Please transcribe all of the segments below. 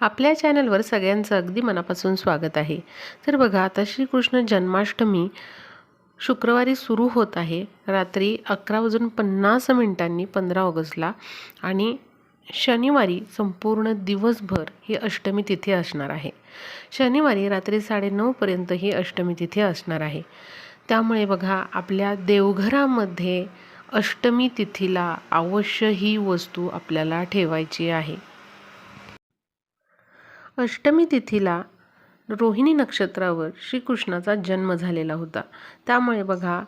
आपल्या चॅनलवर सगळ्यांचं अगदी मनापासून स्वागत आहे. तर बघा आता श्रीकृष्ण जन्माष्टमी शुक्रवारी सुरू होत आहे. रात्री अकरा वाजून पन्नास मिनिटांनी पंधरा ऑगस्टला आणि शनिवारी संपूर्ण दिवसभर ही अष्टमी तिथी असणार आहे. शनिवारी रात्री साडेनऊपर्यंत ही अष्टमी तिथी असणार आहे. त्यामुळे बघा आपल्या देवघरामध्ये अष्टमी तिथीला अवश्य ही वस्तू आपल्याला ठेवायची आहे. अष्टमी तिथीला रोहिणी नक्षत्रावर श्रीकृष्णाचा जन्म झालेला होता. त्यामुळे बघा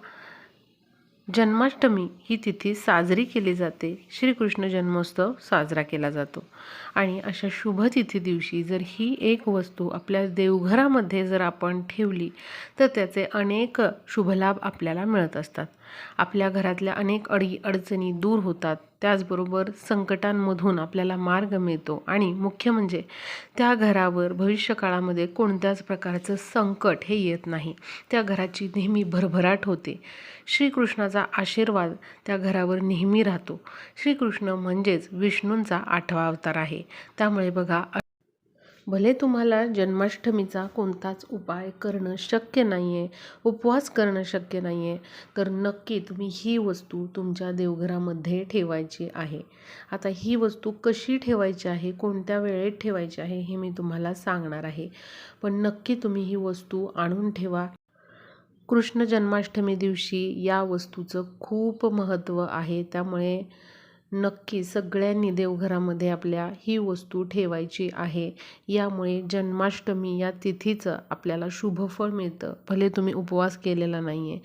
जन्माष्टमी ही तिथी साजरी केली जाते. श्रीकृष्ण जन्मोत्सव साजरा केला जातो. आणि अशा शुभ तिथी दिवशी जर ही एक वस्तू आपल्या देवघरामध्ये जर आपण ठेवली तर त्याचे अनेक शुभलाभ आपल्याला मिळत असतात. आपल्या घरातल्या अनेक अडी अडचणी दूर होतात. त्याचबरोबर संकटांमधून आपल्याला मार्ग मिळतो. आणि मुख्य म्हणजे त्या घरावर भविष्यकाळामध्ये कोणत्याच प्रकारचं संकट हे येत नाही. त्या घराची नेहमी भरभराट होते. श्रीकृष्णाचा आशीर्वाद त्या घरावर नेहमी राहतो. श्रीकृष्ण म्हणजेच विष्णूंचा आठवा अवतार आहे. त्यामुळे बघा भले तुम्हाला जन्माष्टमीचा कोणताच उपाय करणं शक्य नाही आहे उपवास करणं शक्य नाही आहे तर नक्की तुम्ही ही वस्तू तुमच्या देवघरामध्ये ठेवायची आहे. आता ही वस्तू कशी ठेवायची आहे कोणत्या वेळेत ठेवायची आहे हे मी तुम्हाला सांगणार आहे. पण नक्की तुम्ही ही वस्तू आणून ठेवा. कृष्ण जन्माष्टमी दिवशी या वस्तूचं खूप महत्त्व आहे त्यामुळे नक्की सगळ्यांनी देवघरामध्ये आपल्या ही वस्तू ठेवायची आहे. यामुळे जन्माष्टमी या तिथीचं आपल्याला शुभफळ मिळतं. भले तुम्ही उपवास केलेला नाही आहे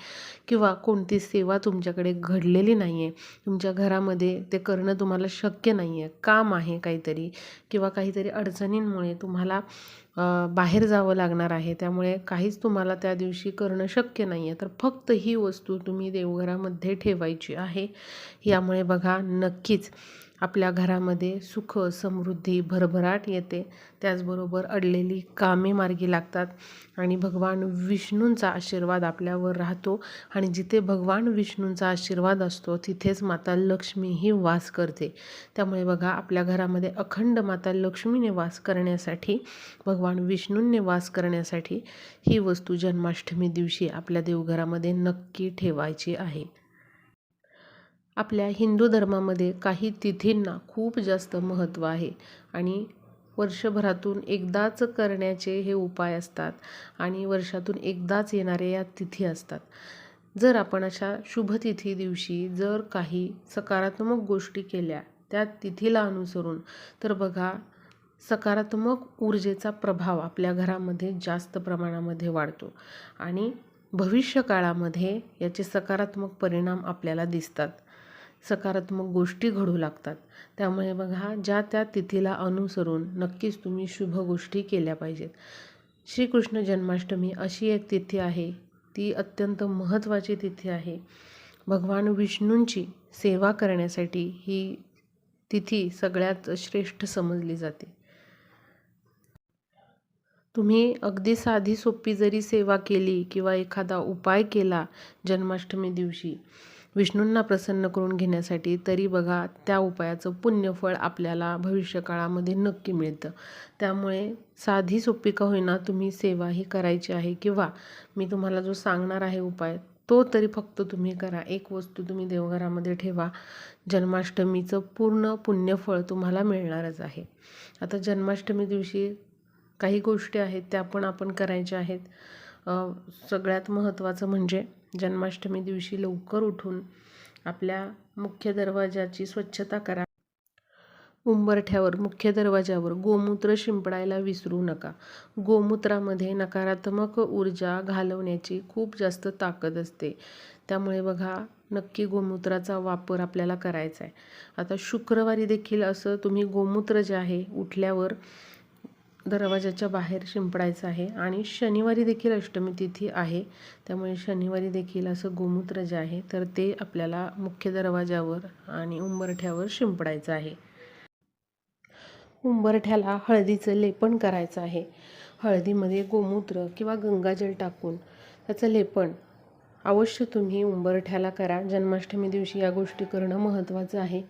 किंवा कोणती सेवा तुमच्याकडे घडलेली नाही आहे तुमच्या घरामध्ये ते करणं तुम्हाला शक्य नाही आहे काम आहे काहीतरी किंवा काहीतरी अडचणींमुळे तुम्हाला बाहेर जावं लागणार आहे. त्यामुळे काहीच तुम्हाला त्या दिवशी करणं शक्य नाही आहे तर फक्त ही वस्तू तुम्ही देवघरामध्ये ठेवायची आहे. यामुळे बघा नक्कीच आपल्या घरामध्ये सुख समृद्धी भरभराट येते. त्याचबरोबर अडलेली कामे मार्गी लागतात आणि भगवान विष्णूंचा आशीर्वाद आपल्यावर राहतो. आणि जिथे भगवान विष्णूंचा आशीर्वाद असतो तिथेच माता लक्ष्मीही वास करते. त्यामुळे बघा आपल्या घरामध्ये अखंड माता लक्ष्मीने वास करण्यासाठी भगवान विष्णूंने वास करण्यासाठी ही वस्तू जन्माष्टमी दिवशी आपल्या देवघरामध्ये नक्की ठेवायची आहे. आपल्या हिंदू धर्मामध्ये काही तिथींना खूप जास्त महत्त्व आहे आणि वर्षभरातून एकदाच करण्याचे हे उपाय असतात आणि वर्षातून एकदाच येणाऱ्या या तिथी असतात. जर आपण अशा शुभतिथी दिवशी जर काही सकारात्मक गोष्टी केल्या त्या तिथीला अनुसरून तर बघा सकारात्मक ऊर्जेचा प्रभाव आपल्या घरामध्ये जास्त प्रमाणामध्ये वाढतो आणि भविष्यकाळामध्ये याचे सकारात्मक परिणाम आपल्याला दिसतात. सकारात्मक गोष्टी घडू लागतात. त्यामुळे बघा ज्या त्या तिथीला अनुसरून नक्कीच तुम्ही शुभ गोष्टी केल्या पाहिजेत. श्रीकृष्ण जन्माष्टमी अशी एक तिथी आहे. ती अत्यंत महत्त्वाची तिथी आहे. भगवान विष्णूंची सेवा करण्यासाठी ही तिथी सगळ्यात श्रेष्ठ समजली जाते. तुम्ही अगदी साधी सोपी जरी सेवा केली किंवा एखादा उपाय केला जन्माष्टमी दिवशी विष्णूंना प्रसन्न करून घेण्यासाठी तरी बघा त्या उपायाचं पुण्यफळ आपल्याला भविष्यकाळामध्ये नक्की मिळतं. त्यामुळे साधी सोपी का होईना तुम्ही सेवा ही करायची आहे किंवा मी तुम्हाला जो सांगणार आहे उपाय तो तरी फक्त तुम्ही करा. एक वस्तू तुम्ही देवघरामध्ये ठेवा. जन्माष्टमीचं पूर्ण पुण्यफळ तुम्हाला मिळणारच आहे. आता जन्माष्टमी दिवशी काही गोष्टी आहेत त्या पण आपण करायच्या आहेत. सगळ्यात महत्त्वाचं म्हणजे जन्माष्टमी दिवशी लवकर उठून आपल्या मुख्य दरवाजाची स्वच्छता करा. उंबरठ्यावर मुख्य दरवाजावर गोमूत्र शिंपडायला विसरू नका. गोमूत्रामध्ये नकारात्मक ऊर्जा घालवण्याची खूप जास्त ताकद असते. त्यामुळे बघा नक्की गोमूत्राचा वापर आपल्याला करायचा आहे आता शुक्रवारी देखील असं तुम्ही गोमूत्र जे आहे उठल्यावर दरवाजाच्या बाहेर शिंपडायचं आहे आणि शनिवारी देखील अष्टमी तिथी आहे. त्यामुळे शनिवारी देखील असं गोमूत्र जे आहे तर ते आपल्याला मुख्य दरवाजावर आणि उंबरठ्यावर शिंपडायचं आहे. उंबरठ्याला हळदीचं लेपन करायचं आहे. हळदीमध्ये गोमूत्र किंवा गंगाजल टाकून त्याचं लेपन अवश्य तुम्ही उंबरठ्याला करा. जन्माष्टमी दिवशी या गोष्टी करणं महत्त्वाचं आहे.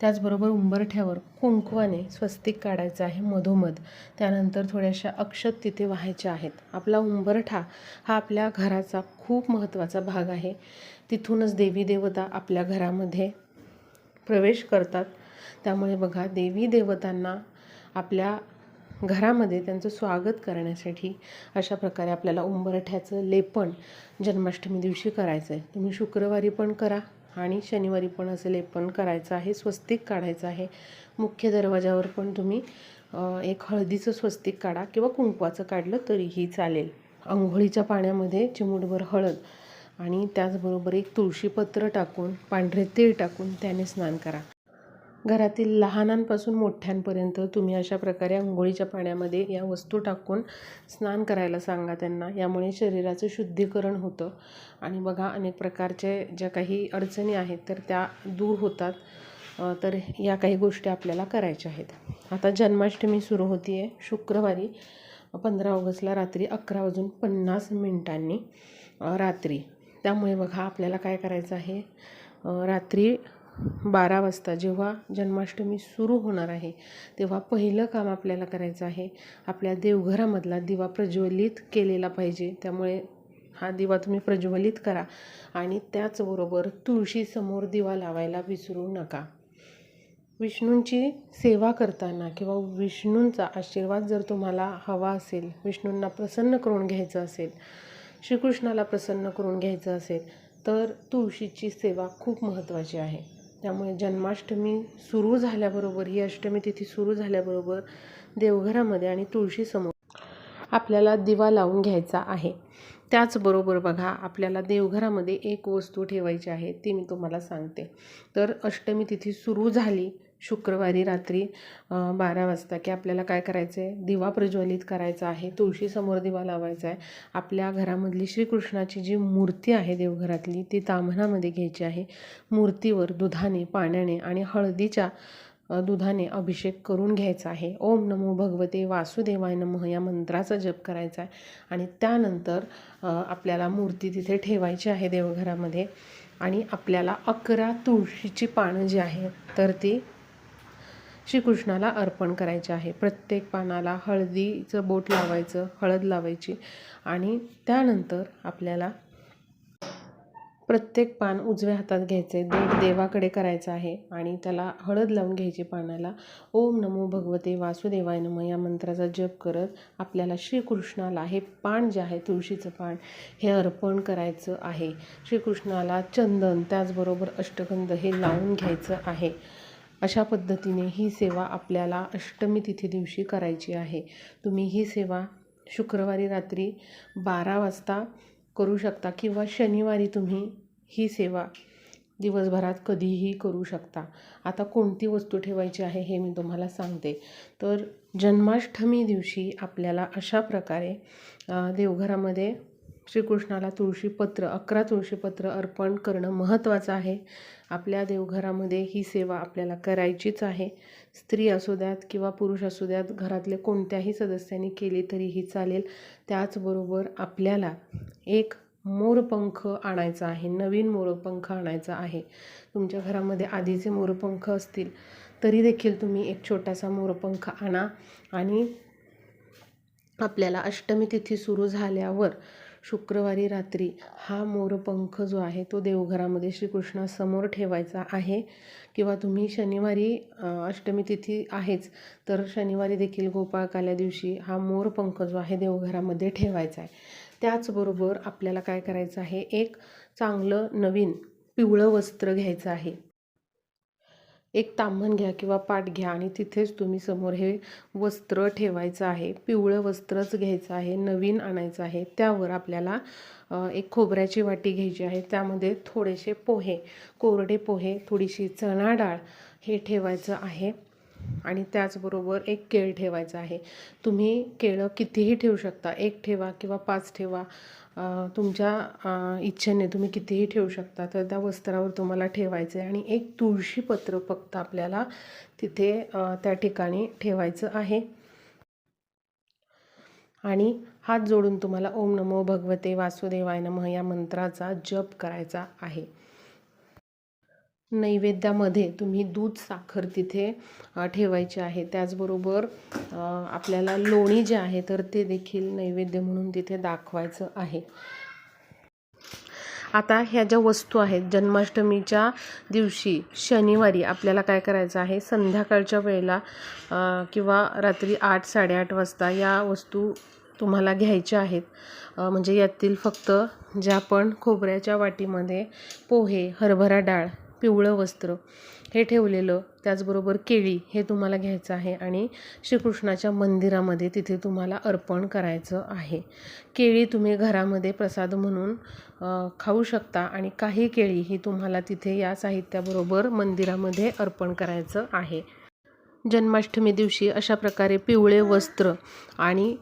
त्याचबरोबर उंबरठ्यावर कुंकवाने स्वस्तिक काढायचं आहे मधोमध. त्यानंतर थोड्याशा अक्षत तिथे व्हायच्या आहेत. आपला उंबरठा हा आपल्या घराचा खूप महत्त्वाचा भाग आहे. तिथूनच देवी देवता आपल्या घरामध्ये प्रवेश करतात. त्यामुळे बघा देवी देवतांना आपल्या घरामध्ये त्यांचं स्वागत करण्यासाठी अशा प्रकारे आपल्याला उंबरठ्याचं लेपन जन्माष्टमी दिवशी करायचं आहे तुम्ही शुक्रवारी पण करा. आणि शनिवारी पण असं लेपन करायचं आहे स्वस्तिक काढायचं आहे. मुख्य दरवाजावर पण तुम्ही एक हळदीचं स्वस्तिक काढा किंवा कुंकवाचं काढलं तरीही चालेल. आंघोळीच्या पाण्यामध्ये चिमूटभर हळद आणि त्याचबरोबर एक तुळशीपत्र टाकून पांढरे तीळ टाकून त्याने स्नान करा. घरातील लहानांपासून मोठ्यांपर्यंत तुम्ही अशा प्रकारे आंघोळीच्या पाण्यामध्ये या वस्तू टाकून स्नान करायला सांगा त्यांना. यामुळे शरीराचं शुद्धीकरण होतं. आणि बघा अनेक प्रकारचे ज्या काही अडचणी आहेत तर त्या दूर होतात. तर या काही गोष्टी आपल्याला करायच्या आहेत. आता जन्माष्टमी सुरू होती आहे शुक्रवारी पंधरा ऑगस्टला रात्री अकरा वाजून पन्नास मिनिटांनी रात्री. त्यामुळे बघा आपल्याला काय करायचं आहे? रात्री बारा वाजता जेव्हा जन्माष्टमी सुरू होणार आहे तेव्हा पहिलं काम आपल्याला करायचं आहे आपल्या देवघरामधला दिवा प्रज्वलित केलेला पाहिजे. त्यामुळे हा दिवा तुम्ही प्रज्वलित करा आणि त्याचबरोबर तुळशीसमोर दिवा लावायला विसरू नका. विष्णूंची सेवा करताना किंवा विष्णूंचा आशीर्वाद जर तुम्हाला हवा असेल विष्णूंना प्रसन्न करून घ्यायचं असेल श्रीकृष्णाला प्रसन्न करून घ्यायचं असेल तर तुळशीची सेवा खूप महत्त्वाची आहे. त्यामुळे जन्माष्टमी सुरू झाल्याबरोबर ही अष्टमी तिथी सुरू झाल्याबरोबर देवघरामध्ये आणि तुळशीसमोर आपल्याला दिवा लावून घ्यायचा आहे. त्याचबरोबर बघा आपल्याला देवघरामध्ये एक वस्तू ठेवायची आहे ती मी तुम्हाला सांगते. तर अष्टमी तिथी सुरू झाली शुक्रवारी रात्री बारा वाजता की आपल्याला काय करायचं आहे दिवा प्रज्वलित करायचा आहे तुळशीसमोर दिवा लावायचा आहे. आपल्या घरामधली श्रीकृष्णाची जी मूर्ती आहे देवघरातली ती ताम्हणामध्ये घ्यायची आहे. मूर्तीवर दुधाने पाण्याने आणि हळदीच्या दुधाने अभिषेक करून घ्यायचा आहे. ओम नमो भगवते वासुदेवाय नमः या मंत्राचा जप करायचा आहे. आणि त्यानंतर आपल्याला मूर्ती तिथे ठेवायची आहे देवघरामध्ये. आणि आपल्याला अकरा तुळशीची पानं जी आहेत तर ती श्रीकृष्णाला अर्पण करायचे आहे. प्रत्येक पानाला हळदीचं बोट लावायचं हळद लावायची आणि त्यानंतर आपल्याला प्रत्येक पान उजव्या हातात घ्यायचे देव देवाकडे करायचं आहे आणि त्याला हळद लावून घ्यायची पानाला. ओम नमो भगवते वासुदेवाय नम या मंत्राचा जप करत आपल्याला श्रीकृष्णाला हे पान जे आहे तुळशीचं पान हे अर्पण करायचं आहे. श्रीकृष्णाला चंदन त्याचबरोबर अष्टगंध हे लावून घ्यायचं आहे. अशा पद्धतीने ही सेवा आपल्याला अष्टमी तिथी दिवशी करायची आहे. तुम्ही ही सेवा शुक्रवारी रात्री बारा वाजता करू शकता किंवा शनिवारी तुम्ही ही सेवा दिवसभरात कधीही करू शकता. आता कोणती वस्तू ठेवायची आहे हे मी तुम्हाला सांगते. तर जन्माष्टमी दिवशी आपल्याला अशा प्रकारे देवघरामध्ये श्रीकृष्णाला तुळशीपत्र अकरा तुळशीपत्र अर्पण करणं महत्त्वाचं आहे. आपल्या देवघरामध्ये ही सेवा आपल्याला करायचीच आहे. स्त्री असू द्यात किंवा पुरुष असू द्यात घरातले कोणत्याही सदस्यांनी केली तरीही चालेल. त्याचबरोबर आपल्याला एक मोरपंख आणायचा आहे नवीन मोरपंख आणायचा आहे. तुमच्या घरामध्ये आधीचे मोरपंख असतील तरी देखील तुम्ही एक छोटासा मोरपंख आणा. आणि आपल्याला अष्टमी तिथी सुरू झाल्यावर शुक्रवारी रात्री हा मोरपंख जो आहे तो देवघरामध्ये श्रीकृष्णासमोर ठेवायचा आहे. किंवा तुम्ही शनिवारी अष्टमी तिथी आहेच तर शनिवारी देखील गोपाळकाल्या दिवशी हा मोरपंख जो आहे देवघरामध्ये ठेवायचा आहे. त्याचबरोबर आपल्याला काय करायचं आहे? एक चांगलं नवीन पिवळं वस्त्र घ्यायचं आहे. एक तांबण घ्या किंवा पाट घ्या आणि तिथेच तुम्ही समोर हे वस्त्र ठेवायचं आहे. पिवळं वस्त्रच घ्यायचं आहे नवीन आणायचं आहे. त्यावर आपल्याला एक खोबऱ्याची वाटी घ्यायची आहे. त्यामध्ये थोडेसे पोहे कोरडे पोहे थोडीशी चणा डाळ हे ठेवायचं आहे. आणि त्याचबरोबर एक केळ ठेवायचं आहे. तुम्ही केळं कितीही ठेवू शकता. एक ठेवा किंवा पाच ठेवा. तुमच्या इच्छेने तुम्ही कितीही ठेवू शकता तर त्या वस्त्रावर तुम्हाला ठेवायचं आहे. आणि एक तुळशीपत्र फक्त आपल्याला तिथे त्या ठिकाणी ठेवायचं आहे. आणि हात जोडून तुम्हाला ओम नमो भगवते वासुदेवाय नमः या मंत्राचा जप करायचा आहे. नैवेद्यामध्ये तुम्ही दूध साखर तिथे ठेवायची आहे. त्याचबरोबर आपल्याला लोणी जे आहे तर ते देखील नैवेद्य म्हणून तिथे दाखवायचं आहे. आता ह्या ज्या वस्तू आहेत जन्माष्टमीच्या दिवशी शनिवारी आपल्याला काय करायचं आहे? संध्याकाळच्या वेळेला किंवा रात्री आठ साडेआठ वाजता या वस्तू तुम्हाला घ्यायच्या आहेत. म्हणजे यातील फक्त ज्या आपण खोबऱ्याच्या वाटीमध्ये पोहे हरभरा डाळ पिवळं वस्त्र हे ठेवलेलं त्याचबरोबर केळी हे तुम्हाला घ्यायचं आहे आणि श्रीकृष्णाच्या मंदिरामध्ये तिथे तुम्हाला अर्पण करायचं आहे. केळी तुम्ही घरामध्ये प्रसाद म्हणून खाऊ शकता आणि काही केळी ही तुम्हाला तिथे या साहित्याबरोबर मंदिरामध्ये अर्पण करायचं आहे. जन्माष्टमी दिवशी अशा प्रकारे पिवळे वस्त्र आणि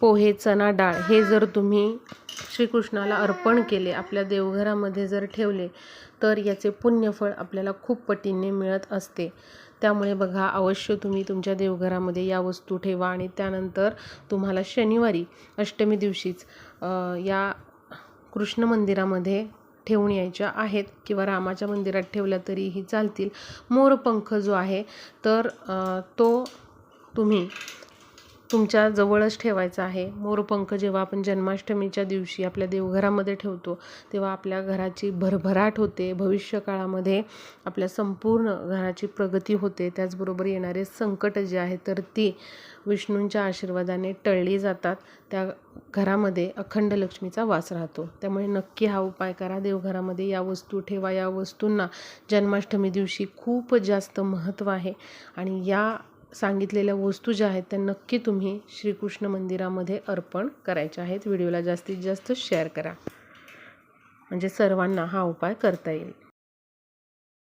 पोहे चणा डाळ हे जर तुम्ही श्रीकृष्णाला अर्पण केले आपल्या देवघरामध्ये जर ठेवले तर याचे पुण्यफळ आपल्याला खूप पटीने मिळत असते. त्यामुळे बघा अवश्य तुम्ही तुमच्या देवघरामध्ये या वस्तू ठेवा आणि त्यानंतर तुम्हाला शनिवारी अष्टमी दिवशीच या कृष्ण मंदिरामध्ये ठेवून यायच्या आहेत किंवा रामाच्या मंदिरात ठेवल्या तरीही चालतील. मोरपंख जो आहे तर तो तुम्ही तुमच्या जवळच ठेवायचा आहे. मोरपंख जेव्हा आपण जन्माष्टमीच्या दिवशी आपल्या देवघरामध्ये ठेवतो तेव्हा आपल्या घराची भरभराट होते. भविष्य काळामध्ये आपल्या संपूर्ण घराची प्रगती होते. त्याचबरोबर येणारे संकट जे आहे तर ती विष्णूंच्या आशीर्वादाने टळली जातात. त्या घरामध्ये अखंड लक्ष्मीचा वास राहतो. त्यामुळे नक्की हा उपाय करा. देवघरामध्ये या वस्तू ठेवा. या वस्तूंना जन्माष्टमी दिवशी खूप जास्त महत्त्व आहे. आणि या सांगितलेल्या वस्तू ज्या आहेत त्या नक्की तुम्ही श्रीकृष्ण मंदिरामध्ये अर्पण करायच्या आहेत. व्हिडिओला जास्तीत जास्त शेअर करा. म्हणजे सर्वांना हा उपाय करता येईल.